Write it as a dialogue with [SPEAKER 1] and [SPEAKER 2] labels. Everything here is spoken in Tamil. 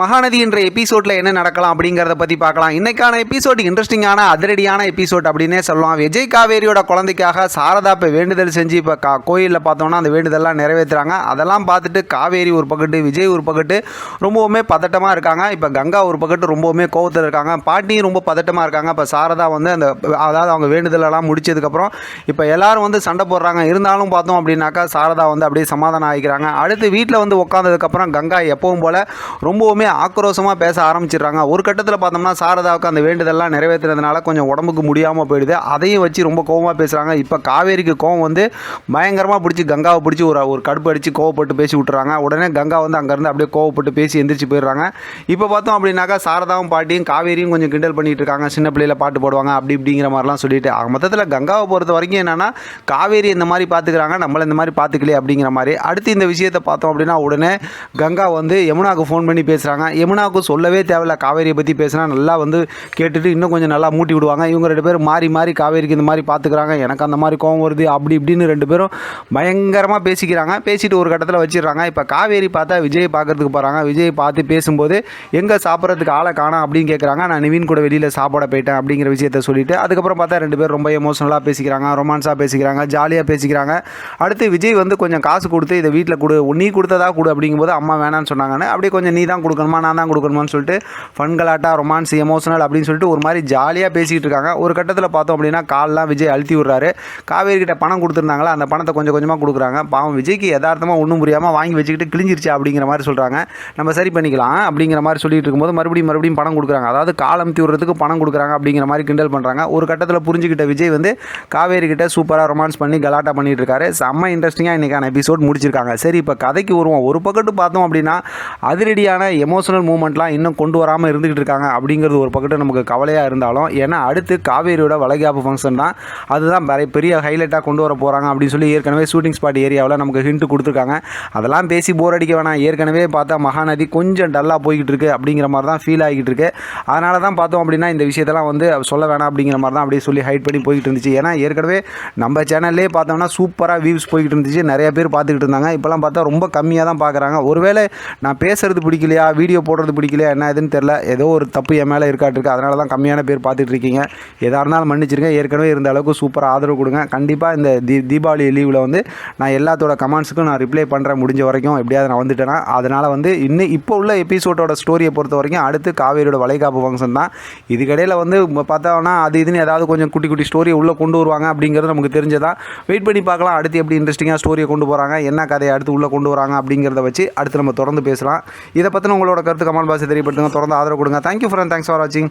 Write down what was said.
[SPEAKER 1] மகாநதி என்ற எபிசோடில் என்ன நடக்கலாம் அப்படிங்கிறத பற்றி பார்க்கலாம். இன்னைக்கான எபிசோட் இன்ட்ரெஸ்டிங்கான அதிரடியான எபிசோட் அப்படின்னே சொல்லலாம். விஜய் காவேரியோட குழந்தைக்காக சாரதா இப்போ வேண்டுதல் செஞ்சு இப்போ கா கோயிலில் பார்த்தோம்னா அந்த வேண்டுதல்லாம் நிறைவேற்றுறாங்க அதெல்லாம் பார்த்துட்டு காவேரி ஒரு பக்கத்து விஜய் ஒரு பக்கத்து ரொம்பவுமே பதட்டமாக இருக்காங்க. இப்போ கங்கா ஒரு பக்கத்து ரொம்பவுமே கோவத்தில் இருக்காங்க. பாட்டியும் ரொம்ப பதட்டமாக இருக்காங்க. இப்போ சாரதா வந்து அந்த அதாவது அவங்க வேண்டுதலெல்லாம் முடிச்சதுக்கப்புறம் இப்போ எல்லாரும் வந்து சண்டை போடுறாங்க. இருந்தாலும் பார்த்தோம் அப்படின்னாக்கா சாரதா வந்து அப்படியே சமாதானம் ஆகிக்கிறாங்க. அடுத்து வீட்டில் வந்து உட்காந்ததுக்கப்புறம் கங்கா எப்பவும் போல் ரொம்பவுமே ஆக்ரோஷமாக பேச ஆரம்பிச்சிடுறாங்க. ஒரு கட்டத்தில் பார்த்தோம்னா சாரதாவுக்கு அந்த வேண்டுதெல்லாம் நிறைவேற்றுறதுனால கொஞ்சம் உடம்புக்கு முடியாமல் போயிடுது. அதையும் வச்சு ரொம்ப கோவமாக பேசுகிறாங்க இப்போ காவேரிக்கு கோவம் வந்து பயங்கரமாக பிடிச்சி கங்காவை பிடிச்சி ஒரு ஒரு கடுப்பு அடித்து கோவப்பட்டு பேசி விட்டுறாங்க. உடனே கங்கா வந்து அங்கேருந்து அப்படியே கோவப்பட்டு பேசி எந்திரிச்சு போயிடுறாங்க. இப்போ பார்த்தோம் அப்படின்னாக்கா சாரதாவும் பாட்டியும் காவேரியும் கொஞ்சம் கிண்டல் பண்ணிகிட்டு இருக்காங்க. சின்ன பிள்ளையில பாட்டு போடுவாங்க. அப்படி இப்படிங்கிற மாதிரிலாம் சொல்லிட்டு ஆக மொத்தத்தில் கங்காவை பொறுத்த வரைக்கும் என்னன்னா காவேரி இந்த மாதிரி பார்த்துக்கிறாங்க நம்மளை இந்த மாதிரி பார்த்துக்கலையே அப்படிங்கிற மாதிரி. அடுத்து இந்த விஷயத்தை பார்த்தோம் அப்படின்னா உடனே கங்கா வந்து யமுனாவுக்கு ஃபோன் பண்ணி பேசுகிறாங்க யமுனாவுக்கு சொல்லவே தேவையில்ல. காவேரியை பற்றி பேசினா நல்லா வந்து கேட்டுட்டு இன்னும் கொஞ்சம் நல்லா மூட்டி விடுவாங்க. இவங்க ரெண்டு பேரும் மாறி மாறி காவேரிக்கு இந்த மாதிரி பார்த்துக்கிறாங்க எனக்கு அந்த மாதிரி கோவம் வருது அப்படி இப்படின்னு ரெண்டு பேரும் பயங்கரமாக பேசிக்கிறாங்க. பேசிட்டு ஒரு கட்டத்தில் வச்சிடுறாங்க. இப்போ காவேரி பார்த்தா விஜய் பார்க்கறதுக்கு போகிறாங்க விஜய் பார்த்து பேசும்போது எங்கே சாப்பிட்றதுக்கு ஆளை காணும் அப்படின்னு கேட்குறாங்க நான் நிவின் கூட வெளியில் சாப்பிட போயிட்டேன் அப்படிங்கிற விஷயத்த சொல்லிட்டு அதுக்கப்புறம் பார்த்தா ரெண்டு பேரும் ரொம்ப எமோஷனலாக பேசிக்கிறாங்க. ரொமான்ஸாக பேசிக்கிறாங்க. ஜாலியாக பேசிக்கிறாங்க. அடுத்து விஜய் வந்து கொஞ்சம் காசு கொடுத்து இதை வீட்டில் கொடு. நீ கொடுத்ததா கொடு அப்படிங்கும்போது அம்மா வேணான்னு சொன்னாங்கன்னு. அப்படியே கொஞ்சம் நீ தான் கொடுக்கணுமா நான் தான் கொடுக்கணுமான்னு சொல்லிட்டு ஃபன் கலாட்டா ரொமான்ஸ் எமோஷனல் அப்படின்னு சொல்லிட்டு ஒரு மாதிரி ஜாலியாக பேசிக்கிட்டு இருக்காங்க. ஒரு கட்டத்தில் பார்த்தோம் அப்படின்னா கால்லாம் விஜய் அழுத்தி விட்றாரு. காவேரி கிட்ட பணம் கொடுத்துருந்தாங்களா அந்த பணத்தை கொஞ்சம் கொஞ்சமாக கொடுக்குறாங்க. பாவம் விஜய்க்கு யதார்த்தமாக ஒன்றும் புரியாமல் வாங்கி வச்சுக்கிட்டு கிழிஞ்சிருச்சு அப்படிங்கிற மாதிரி சொல்கிறாங்க நம்ம சரி பண்ணிக்கலாம் அப்படிங்கிற மாதிரி சொல்லிட்டு இருக்கும்போது மறுபடியும் மறுபடியும் பணம் கொடுக்குறாங்க. அதாவது கால் அமுத்தி விடுறதுக்கு பணம் கொடுக்குறாங்க அப்படிங்கிற மாதிரி கிண்டல் பண்ணுறாங்க ஒரு கட்டத்தில் புரிஞ்சுக்கிட்ட விஜய் வந்து காவேரி கிட்ட சூப்பராக ரொமான்ஸ் பண்ணி கலாட்டா பண்ணிட்டு இருக்காரு. செம்ம இன்ட்ரெஸ்டிங்காக இன்றைக்கான எபிசோட் முடிச்சிருக்காங்க. சரி இப்போ கதைக்கு வருவோம். ஒரு பக்கத்து பார்த்தோம் அப்படின்னா அதிரடியான எமோஷனல் மூமெண்ட்லாம் இன்னும் கொண்டு வராமல் இருந்துகிட்டு இருக்காங்க அப்படிங்கிறது ஒரு பக்கத்தில் நமக்கு கவலையாக இருந்தாலும் ஏன்னா அடுத்து காவேரியோட வளைகாப்பு ஃபங்க்ஷன் தான். அதுதான் பெரிய பெரிய ஹைலைட்டாக கொண்டு வர போகிறாங்க அப்படின்னு சொல்லி ஏற்கனவே ஷூட்டிங் ஸ்பாட் ஏரியாவில் நமக்கு ஹிண்ட் கொடுத்துருக்காங்க. அதெல்லாம் பேசி போர் அடிக்க வேணாம். ஏற்கனவே பார்த்தா மகாநதி கொஞ்சம் டல்லாக போய்கிட்டு இருக்கு அப்படிங்கிற மாதிரி தான் ஃபீல் ஆகிட்டு இருக்கு. அதனால தான் பார்த்தோம் அப்படின்னா இந்த விஷயத்தெல்லாம் வந்து சொல்ல வேணாம் அப்படிங்கிற மாதிரி தான் அப்படியே சொல்லி ஹைட் பண்ணி போய்கிட்டு இருந்துச்சு. ஏன்னா ஏற்கனவே நம்ம சேனல்லே பார்த்தோம்னா சூப்பராக வியூஸ் போய்கிட்டு இருந்துச்சு. நிறைய பேர் பார்த்துக்கிட்டு இருந்தாங்க. இப்போலாம் பார்த்தா ரொம்ப கம்மியாக தான் பார்க்குறாங்க. ஒருவேளை நான் பேசுறது பிடிக்கலையா? வீடியோ போடுறது பிடிக்கலையா என்ன எதுன்னு தெரில ஏதோ ஒரு தப்பு என் மேலே இருக்காட்டிருக்கு. அதனால தான் கம்மியான பேர் பார்த்துட்ருக்கீங்க எதாக இருந்தாலும் மன்னிச்சிருங்க. ஏற்கனவே இருந்த அளவுக்கு சூப்பராக ஆதரவு கொடுங்க. கண்டிப்பாக இந்த தீ தீபாவளி லீவில் வந்து நான் எல்லாத்தோட கமெண்ட்ஸுக்கும் நான் ரிப்ளை பண்ணுறேன் முடிஞ்ச வரைக்கும். எப்படியாவது நான் வந்துட்டேன்னா அதனால் வந்து இன்னும் இப்போ உள்ள எபிசோடோட ஸ்டோரியை பொறுத்த வரைக்கும் அடுத்து காவேரியோட வளைகாப்பு ஃபங்க்ஷன் தான். இதுக்கடையில் வந்து பார்த்தோன்னா அது இதுன்னு ஏதாவது கொஞ்சம் குட்டி குட்டி ஸ்டோரியை உள்ளே கொண்டு வருவாங்க அப்படிங்கிறது நமக்கு தெரிஞ்சதா? வெயிட் பண்ணி பார்க்கலாம். அடுத்து எப்படி இன்ட்ரெஸ்டிங்காக ஸ்டோரியை கொண்டு போகிறாங்க என்ன கதையை அடுத்து உள்ளே கொண்டு வராங்க அப்படிங்கிறத வச்சு அடுத்து நம்ம தொடர்ந்து பேசலாம். இதை பற்றின உங்களோட கருத்து கமல் பாசி தெரியப்படுத்துங்க தொடர்ந்து ஆதரவு கொடுங்க. தேங்க்யூ ஃப்ரெண்ட் தேங்க்ஸ் ஃபார் வாட்சிங்